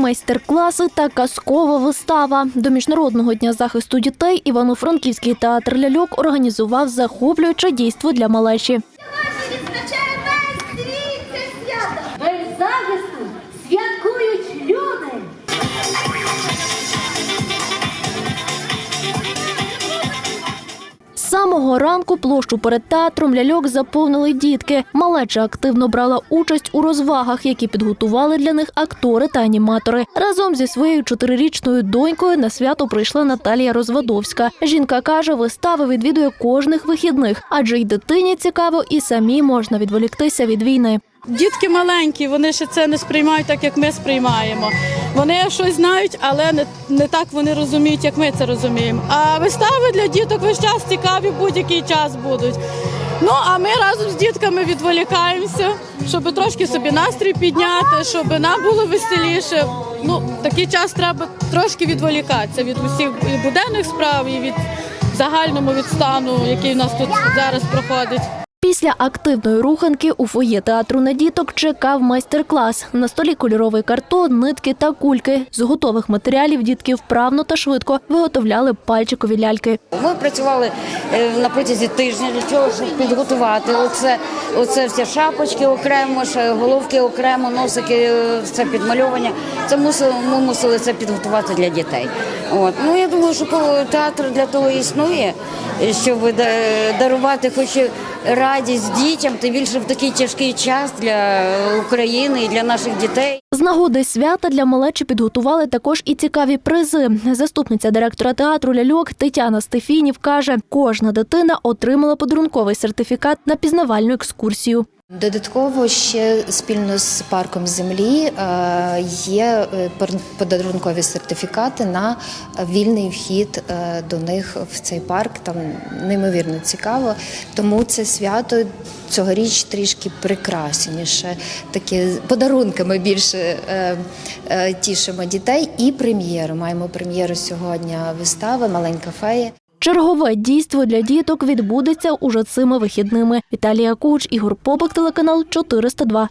майстер-класи та казкова вистава. До міжнародного дня захисту дітей Івано-Франківський театр ляльок організував захоплююче дійство для малечі. Самого ранку площу перед театром ляльок заповнили дітки. Малеча активно брала участь у розвагах, які підготували для них актори та аніматори. Разом зі своєю чотирирічною донькою на свято прийшла Наталія Розвадовська. Жінка каже, вистави відвідує кожних вихідних, адже й дитині цікаво, і самі можна відволіктися від війни. Дітки маленькі, вони ще це не сприймають так, як ми сприймаємо. Вони щось знають, але не, не так вони розуміють, як ми це розуміємо. А вистави для діток весь час цікаві, будь-який час будуть. Ну а ми разом з дітками відволікаємося, щоб трошки собі настрій підняти, щоб нам було веселіше. Ну, такий час треба трошки відволікатися від усіх буденних справ, і від загальному від стану, який у нас тут зараз проходить. Після активної руханки у фоє театру на діток чекав майстер-клас. На столі кольоровий картон, нитки та кульки. З готових матеріалів дітки вправно та швидко виготовляли пальчикові ляльки. Ми працювали е, на протязі тижня для того, щоб підготувати оце, оце всі шапочки окремо, головки окремо, носики, е, все підмальовування. Це мусили, ми мусили це підготувати для дітей. От. Ну я думаю, що театр для того існує, щоб дарувати хоч і радість дітям, тим більше в такий тяжкий час для України і для наших дітей. З нагоди свята для малечі підготували також і цікаві призи. Заступниця директора театру ляльок Тетяна Стефінів каже, кожна дитина отримала подарунковий сертифікат на пізнавальну екскурсію. Додатково ще спільно з парком землі е, є е, подарункові сертифікати на вільний вхід е, до них в цей парк. Там неймовірно цікаво. Тому це свято цьогоріч трішки прикрасеніше. Такі подарунками більше тішимо дітей. І прем'єру. Маємо прем'єру сьогодні вистави Маленька фея. Чергове дійство для діток відбудеться уже цими вихідними. Віталія Куч, Ігор Побак, телеканал 402.